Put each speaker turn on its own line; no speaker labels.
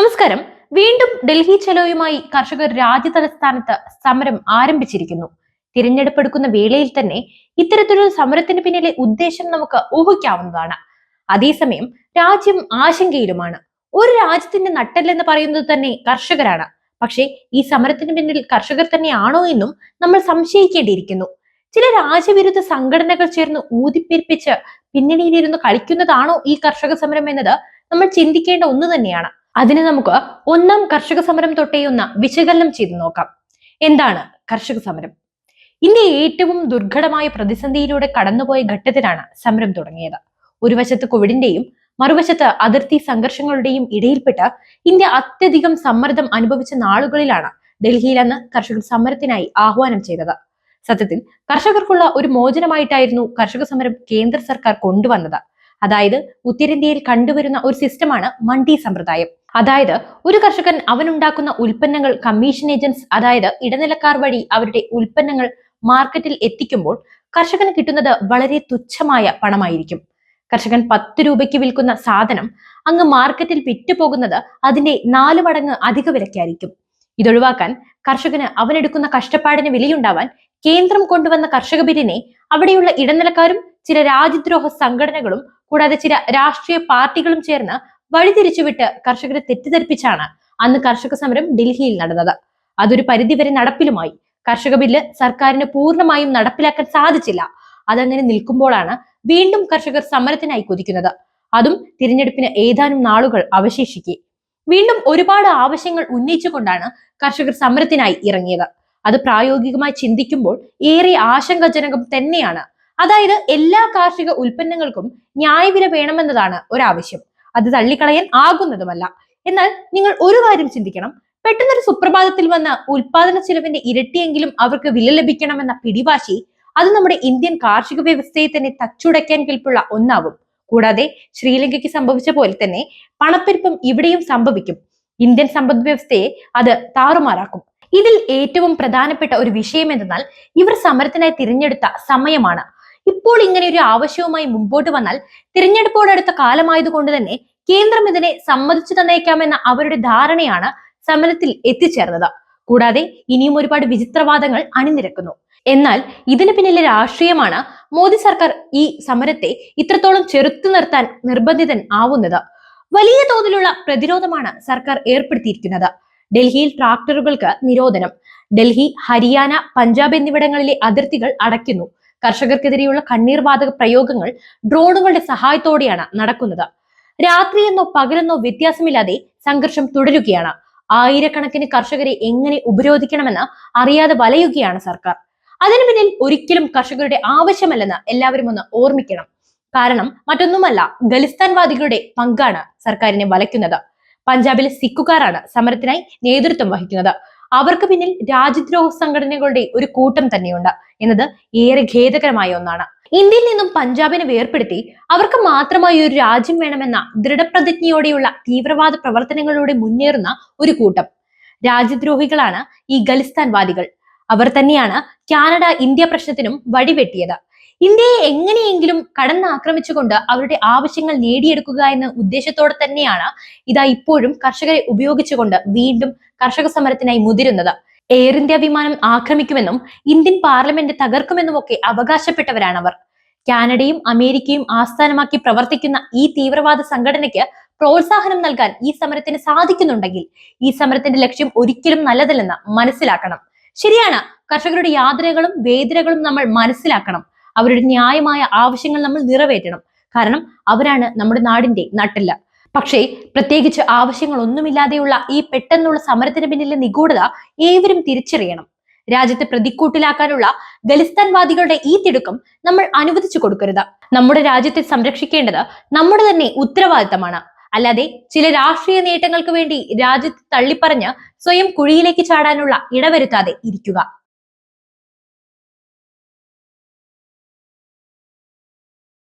നമസ്കാരം. വീണ്ടും ഡൽഹി ചെലോയുമായി കർഷകർ രാജ്യ തലസ്ഥാനത്ത് സമരം ആരംഭിച്ചിരിക്കുന്നു. തിരഞ്ഞെടുപ്പ് എടുക്കുന്ന വേളയിൽ തന്നെ ഇത്തരത്തിലൊരു സമരത്തിന് പിന്നിലെ ഉദ്ദേശം നമുക്ക് ഊഹിക്കാവുന്നതാണ്. അതേസമയം രാജ്യം ആശങ്കയിലുമാണ്. ഒരു രാജ്യത്തിന്റെ നട്ടല്ലെന്ന് പറയുന്നത് തന്നെ കർഷകരാണ്. പക്ഷേ ഈ സമരത്തിന് പിന്നിൽ കർഷകർ തന്നെയാണോ എന്നും നമ്മൾ സംശയിക്കേണ്ടിയിരിക്കുന്നു. ചില രാജ്യവിരുദ്ധ സംഘടനകൾ ചേർന്ന് ഊതിപ്പെരുപ്പിച്ച് പിന്നണിയിലിരുന്ന് കളിക്കുന്നതാണോ ഈ കർഷക സമരം എന്നത് നമ്മൾ ചിന്തിക്കേണ്ട ഒന്ന് തന്നെയാണ്. അതിന് നമുക്ക് ഒന്നാം കർഷക സമരം തൊട്ടേ ഒന്ന് വിശകലനം ചെയ്തു നോക്കാം. എന്താണ് കർഷക സമരം? ഇന്ത്യ ഏറ്റവും ദുർഘടമായ പ്രതിസന്ധിയിലൂടെ കടന്നുപോയ ഘട്ടത്തിലാണ് സമരം തുടങ്ങിയത്. ഒരു വശത്ത് കോവിഡിന്റെയും മറുവശത്ത് അതിർത്തി സംഘർഷങ്ങളുടെയും ഇടയിൽപ്പെട്ട് ഇന്ത്യ അത്യധികം സമ്മർദ്ദം അനുഭവിച്ച നാളുകളിലാണ് ഡൽഹിയിൽ അന്ന് കർഷകർ സമരത്തിനായി ആഹ്വാനം ചെയ്തത്. സത്യത്തിൽ കർഷകർക്കുള്ള ഒരു മോചനമായിട്ടായിരുന്നു കർഷക സമരം കേന്ദ്ര സർക്കാർ കൊണ്ടുവന്നത്. അതായത് ഉത്തരേന്ത്യയിൽ കണ്ടുവരുന്ന ഒരു സിസ്റ്റമാണ് മണ്ഡി സമ്പ്രദായം. അതായത് ഒരു കർഷകൻ അവനുണ്ടാക്കുന്ന ഉൽപ്പന്നങ്ങൾ കമ്മീഷൻ ഏജൻസ് അതായത് ഇടനിലക്കാർ വഴി അവരുടെ ഉൽപ്പന്നങ്ങൾ മാർക്കറ്റിൽ എത്തിക്കുമ്പോൾ കർഷകന് കിട്ടുന്നത് വളരെ തുച്ഛമായ പണമായിരിക്കും. കർഷകൻ പത്ത് രൂപയ്ക്ക് വിൽക്കുന്ന സാധനം അങ്ങ് മാർക്കറ്റിൽ വിറ്റുപോകുന്നത് അതിന്റെ നാല് മടങ്ങ് അധിക വിലക്കായിരിക്കും ഇതൊഴിവാക്കാൻ കർഷകന് അവനെടുക്കുന്ന കഷ്ടപ്പാടിന് വിലയുണ്ടാവാൻ കേന്ദ്രം കൊണ്ടുവന്ന കർഷക ബില്ലിനെ അവിടെയുള്ള ഇടനിലക്കാരും ചില രാജ്യദ്രോഹ സംഘടനകളും കൂടാതെ ചില രാഷ്ട്രീയ പാർട്ടികളും ചേർന്ന് വഴിതിരിച്ചുവിട്ട് കർഷകരെ തെറ്റിദ്ധരിപ്പിച്ചാണ് അന്ന് കർഷക സമരം ഡൽഹിയിൽ നടന്നത്. അതൊരു പരിധിവരെ നടപ്പിലുമായി. കർഷക ബില്ല് സർക്കാരിന് പൂർണമായും നടപ്പിലാക്കാൻ സാധിച്ചില്ല. അതങ്ങനെ നിൽക്കുമ്പോഴാണ് വീണ്ടും കർഷകർ സമരത്തിനായി കൊതിക്കുന്നത്. അതും തിരഞ്ഞെടുപ്പിന് ഏതാനും നാളുകൾ അവശേഷിക്കെ. വീണ്ടും ഒരുപാട് ആവശ്യങ്ങൾ ഉന്നയിച്ചുകൊണ്ടാണ് കർഷകർ സമരത്തിനായി ഇറങ്ങിയത്. അത് പ്രായോഗികമായി ചിന്തിക്കുമ്പോൾ ഏറെ ആശങ്കാജനകം തന്നെയാണ്. അതായത് എല്ലാ കാർഷിക ഉൽപ്പന്നങ്ങൾക്കും ന്യായവില വേണമെന്നതാണ് ഒരാവശ്യം. അത് തള്ളിക്കളയാൻ ആകുന്നതുമല്ല. എന്നാൽ നിങ്ങൾ ഒരു കാര്യം ചിന്തിക്കണം. പെട്ടെന്നൊരു സുപ്രഭാതത്തിൽ വന്ന ഉൽപാദന ചിലവിന്റെ ഇരട്ടിയെങ്കിലും അവർക്ക് വില ലഭിക്കണമെന്ന പിടിവാശി അത് നമ്മുടെ ഇന്ത്യൻ കാർഷിക വ്യവസ്ഥയെ തന്നെ തച്ചുടയ്ക്കാൻ കെൽപ്പുള്ള ഒന്നാവും. കൂടാതെ ശ്രീലങ്കയ്ക്ക് സംഭവിച്ച പോലെ തന്നെ പണപ്പെരുപ്പം ഇവിടെയും സംഭവിക്കും. ഇന്ത്യൻ സമ്പദ് വ്യവസ്ഥയെ അത് താറുമാറാക്കും. ഇതിൽ ഏറ്റവും പ്രധാനപ്പെട്ട ഒരു വിഷയം എന്തെന്നാൽ ഇവർ സമരത്തിനായി തിരഞ്ഞെടുത്ത സമയമാണ്. ഇപ്പോൾ ഇങ്ങനെ ഒരു ആവശ്യവുമായി മുമ്പോട്ട് വന്നാൽ തിരഞ്ഞെടുപ്പോടടുത്ത കാലമായതുകൊണ്ട് തന്നെ കേന്ദ്രം ഇതിനെ സമ്മതിച്ചു തന്നേക്കാമെന്ന അവരുടെ ധാരണയാണ് സമരത്തിൽ എത്തിച്ചേർന്നത്. കൂടാതെ ഇനിയും ഒരുപാട് വിചിത്രവാദങ്ങൾ അണിനിരക്കുന്നു. എന്നാൽ ഇതിന് പിന്നിലെ രാഷ്ട്രീയമാണ് മോദി സർക്കാർ ഈ സമരത്തെ ഇത്രത്തോളം ചെറുത്തു നിർത്താൻ നിർബന്ധിതൻ ആവുന്നത്. വലിയ തോതിലുള്ള പ്രതിരോധമാണ് സർക്കാർ ഏർപ്പെടുത്തിയിരിക്കുന്നത്. ഡൽഹിയിൽ ട്രാക്ടറുകൾക്ക് നിരോധനം. ഡൽഹി ഹരിയാന പഞ്ചാബ് എന്നിവിടങ്ങളിലെ അതിർത്തികൾ അടയ്ക്കുന്നു. കർഷകർക്കെതിരെയുള്ള കണ്ണീർവാതക പ്രയോഗങ്ങൾ ഡ്രോണുകളുടെ സഹായത്തോടെയാണ് നടക്കുന്നത്. രാത്രിയെന്നോ പകലെന്നോ വ്യത്യാസമില്ലാതെ സംഘർഷം തുടരുകയാണ്. ആയിരക്കണക്കിന് കർഷകരെ എങ്ങനെ ഉപരോധിക്കണമെന്ന് അറിയാതെ വലയുകയാണ് സർക്കാർ. അതിനു പിന്നിൽ ഒരിക്കലും കർഷകരുടെ ആവശ്യമല്ലെന്ന് എല്ലാവരും ഒന്ന് ഓർമ്മിക്കണം. കാരണം മറ്റൊന്നുമല്ല ഖലിസ്ഥാൻവാദികളുടെ പങ്കാണ് സർക്കാരിനെ വലയ്ക്കുന്നത്. പഞ്ചാബിലെ സിക്കുകാരാണ് സമരത്തിനായി നേതൃത്വം വഹിക്കുന്നത്. അവർക്ക് പിന്നിൽ രാജ്യദ്രോഹ സംഘടനകളുടെ ഒരു കൂട്ടം തന്നെയുണ്ട്. എന്നത് ഏറെ ഖേദകരമായ ഒന്നാണ്. ഇന്ത്യയിൽ നിന്നും പഞ്ചാബിനെ വേർപ്പെടുത്തി അവർക്ക് മാത്രമായി ഒരു രാജ്യം വേണമെന്ന ദൃഢപ്രതിജ്ഞയോടെയുള്ള തീവ്രവാദ പ്രവർത്തനങ്ങളിലൂടെ മുന്നേറുന്ന ഒരു കൂട്ടം രാജ്യദ്രോഹികളാണ് ഈ ഖലിസ്ഥാൻവാദികൾ. അവർ തന്നെയാണ് കാനഡ ഇന്ത്യ പ്രശ്നത്തിനും വഴിവെട്ടിയത്. ഇന്ത്യയെ എങ്ങനെയെങ്കിലും കടന്നാക്രമിച്ചുകൊണ്ട് അവരുടെ ആവശ്യങ്ങൾ നേടിയെടുക്കുക എന്ന ഉദ്ദേശത്തോടെ തന്നെയാണ് ഇതാ ഇപ്പോഴും കർഷകരെ ഉപയോഗിച്ചുകൊണ്ട് വീണ്ടും കർഷക സമരത്തിനായി മുതിരുന്നത്. എയർ ഇന്ത്യ വിമാനം ആക്രമിക്കുമെന്നും ഇന്ത്യൻ പാർലമെന്റ് തകർക്കുമെന്നുമൊക്കെ അവർ കാനഡയും അമേരിക്കയും ആസ്ഥാനമാക്കി പ്രവർത്തിക്കുന്ന ഈ തീവ്രവാദ സംഘടനയ്ക്ക് പ്രോത്സാഹനം നൽകാൻ ഈ സമരത്തിന് സാധിക്കുന്നുണ്ടെങ്കിൽ ഈ സമരത്തിന്റെ ലക്ഷ്യം ഒരിക്കലും നല്ലതല്ലെന്ന് മനസ്സിലാക്കണം. ശരിയാണ് കർഷകരുടെ യാതനകളും വേദനകളും നമ്മൾ മനസ്സിലാക്കണം. അവരുടെ ന്യായമായ ആവശ്യങ്ങൾ നമ്മൾ നിറവേറ്റണം. കാരണം അവരാണ് നമ്മുടെ നാടിന്റെ നട്ടില്ല. പക്ഷേ പ്രത്യേകിച്ച് ആവശ്യങ്ങളൊന്നുമില്ലാതെയുള്ള ഈ പെട്ടെന്നുള്ള സമരത്തിന് പിന്നിലെ നിഗൂഢത ഏവരും തിരിച്ചറിയണം. രാജ്യത്തെ പ്രതിക്കൂട്ടിലാക്കാനുള്ള ഖലിസ്ഥാൻവാദികളുടെ ഈ തിടുക്കം നമ്മൾ അനുവദിച്ചു കൊടുക്കരുത്. നമ്മുടെ രാജ്യത്തെ സംരക്ഷിക്കേണ്ടത് നമ്മുടെ തന്നെ ഉത്തരവാദിത്തമാണ്. അല്ലാതെ ചില രാഷ്ട്രീയ നേട്ടങ്ങൾക്ക് വേണ്ടി രാജ്യത്തെ തള്ളിപ്പറഞ്ഞ് സ്വയം കുഴിയിലേക്ക് ചാടാനുള്ള ഇടവരുത്താതെ ഇരിക്കുക.